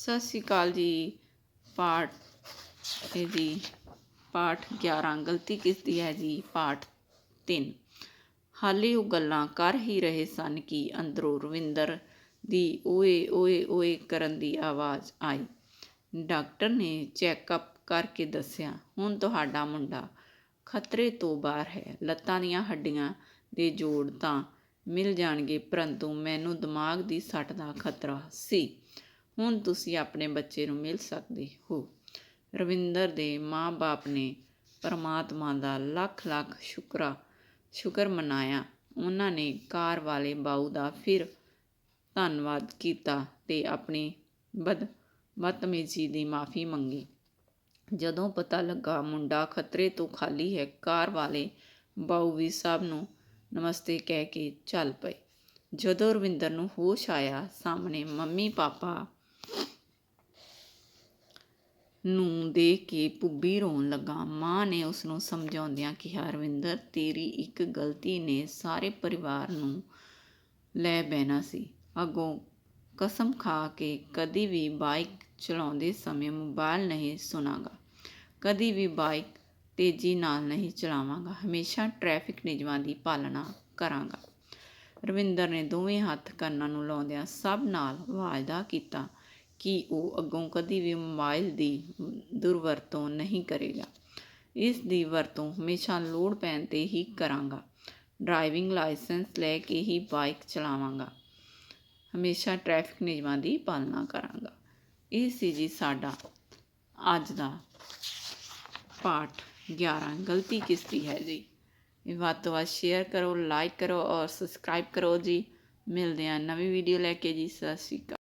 ਸਤਿ ਸ਼੍ਰੀ ਅਕਾਲ ਜੀ। ਪਾਠ ਇਹ ਜੀ, ਪਾਠ 11 ਗਲਤੀ ਕਿਸ ਦੀ ਹੈ ਜੀ? ਪਾਠ 3 ਹਾਲੇ ਉਹ ਗੱਲਾਂ ਕਰ ਹੀ ਰਹੇ ਸਨ ਕਿ ਅੰਦਰੋਂ ਰਵਿੰਦਰ ਦੀ ਓਏ ਓਏ ਓਏ ਕਰਨ ਦੀ ਆਵਾਜ਼ ਆਈ। ਡਾਕਟਰ ਨੇ ਚੈੱਕਅਪ ਕਰਕੇ ਦੱਸਿਆ, ਹੁਣ ਤੁਹਾਡਾ ਮੁੰਡਾ ਖਤਰੇ ਤੋਂ ਬਾਹਰ ਹੈ। ਲੱਤਾਂ ਦੀਆਂ ਹੱਡੀਆਂ ਦੇ ਜੋੜ ਤਾਂ ਮਿਲ ਜਾਣਗੇ, ਪਰੰਤੂ ਮੈਨੂੰ ਦਿਮਾਗ ਦੀ ਸੱਟ ਦਾ ਖਤਰਾ ਸੀ। ਹੁਣ ਤੁਸੀਂ ਆਪਣੇ ਬੱਚੇ ਨੂੰ ਮਿਲ ਸਕਦੇ ਹੋ। ਰਵਿੰਦਰ ਦੇ ਮਾਂ-ਬਾਪ ਨੇ ਪਰਮਾਤਮਾ ਦਾ ਲੱਖ ਲੱਖ ਸ਼ੁਕਰਾ, ਸ਼ੁਕਰ ਮਨਾਇਆ। ਉਹਨਾਂ ਨੇ ਕਾਰ ਵਾਲੇ ਬਾਊ ਦਾ ਫਿਰ ਧੰਨਵਾਦ ਕੀਤਾ ਤੇ ਆਪਣੀ ਬਦ, ਬਦਤਮੀਜ਼ੀ ਦੀ ਮਾਫੀ ਮੰਗੀ। ਜਦੋਂ ਪਤਾ ਲੱਗਾ ਮੁੰਡਾ ਖਤਰੇ ਤੋਂ ਖਾਲੀ ਹੈ ਕਾਰ ਵਾਲੇ ਬਾਊ ਵੀ ਸਭ ਨੂੰ ਨਮਸਤੇ ਕਹਿ ਕੇ ਚੱਲ ਪਏ। ਜਦੋਂ ਰਵਿੰਦਰ ਨੂੰ ਹੋਸ਼ ਆਇਆ, ਸਾਹਮਣੇ ਮੰਮੀ ਪਾਪਾ ਨੂੰ ਦੇਖ ਕੇ ਭੁੱਬੀ ਰੋਣ ਲੱਗਾ। ਮਾਂ ਨੇ ਉਸਨੂੰ ਸਮਝਾਉਂਦਿਆਂ ਕਿਹਾ, ਰਵਿੰਦਰ, ਤੇਰੀ ਇੱਕ ਗਲਤੀ ਨੇ ਸਾਰੇ ਪਰਿਵਾਰ ਨੂੰ ਲੈ ਬਹਿਣਾ ਸੀ। ਅੱਗੋਂ ਕਸਮ ਖਾ ਕੇ ਕਦੀ ਵੀ ਬਾਈਕ ਚਲਾਉਂਦੇ ਸਮੇਂ ਮੋਬਾਈਲ ਨਹੀਂ ਸੁਣਾਂਗਾ। ਕਦੀ ਵੀ ਬਾਈਕ ਤੇਜ਼ੀ ਨਾਲ ਨਹੀਂ ਚਲਾਵਾਂਗਾ। ਹਮੇਸ਼ਾ ਟ੍ਰੈਫਿਕ ਨਿਯਮਾਂ ਦੀ ਪਾਲਣਾ ਕਰਾਂਗਾ। ਰਵਿੰਦਰ ਨੇ ਦੋਵੇਂ ਹੱਥ ਕੰਨਾਂ ਨੂੰ ਲਾਉਂਦਿਆਂ ਸਭ ਨਾਲ ਵਾਅਦਾ ਕੀਤਾ। ਕਿ ਉਹ ਅੱਗੋਂ ਕਦੀ ਵੀ ਮੋਬਾਈਲ ਦੀ ਦੁਰਵਰਤੋਂ ਨਹੀਂ ਕਰੇਗਾ। ਇਸ ਦੀ ਵਰਤੋਂ ਹਮੇਸ਼ਾ ਲੋੜ ਪੈਣ ਤੇ ਹੀ ਕਰਾਂਗਾ। ਡਰਾਈਵਿੰਗ ਲਾਇਸੈਂਸ ਲੈ ਕੇ ਹੀ ਬਾਈਕ ਚਲਾਵਾਂਗਾ। ਹਮੇਸ਼ਾ ਟ੍ਰੈਫਿਕ ਨਿਯਮਾਂ ਦੀ ਪਾਲਣਾ ਕਰਾਂਗਾ। ਇਹ ਸੀ ਜੀ ਸਾਡਾ ਅੱਜ ਦਾ ਪਾਠ 11 ਗਲਤੀ ਕਿਸ ਦੀ ਹੈ ਜੀ? ਇਹ ਵੱਧ ਤੋਂ ਵੱਧ ਸ਼ੇਅਰ ਕਰੋ ਲਾਈਕ ਕਰੋ ਔਰ ਸਬਸਕ੍ਰਾਈਬ ਕਰੋ ਜੀ। ਮਿਲਦੇ ਹਾਂ ਨਵੀਂ ਵੀਡੀਓ ਲੈ ਕੇ ਜੀ। ਸਤਿ ਸ਼੍ਰੀ ਅਕਾਲ।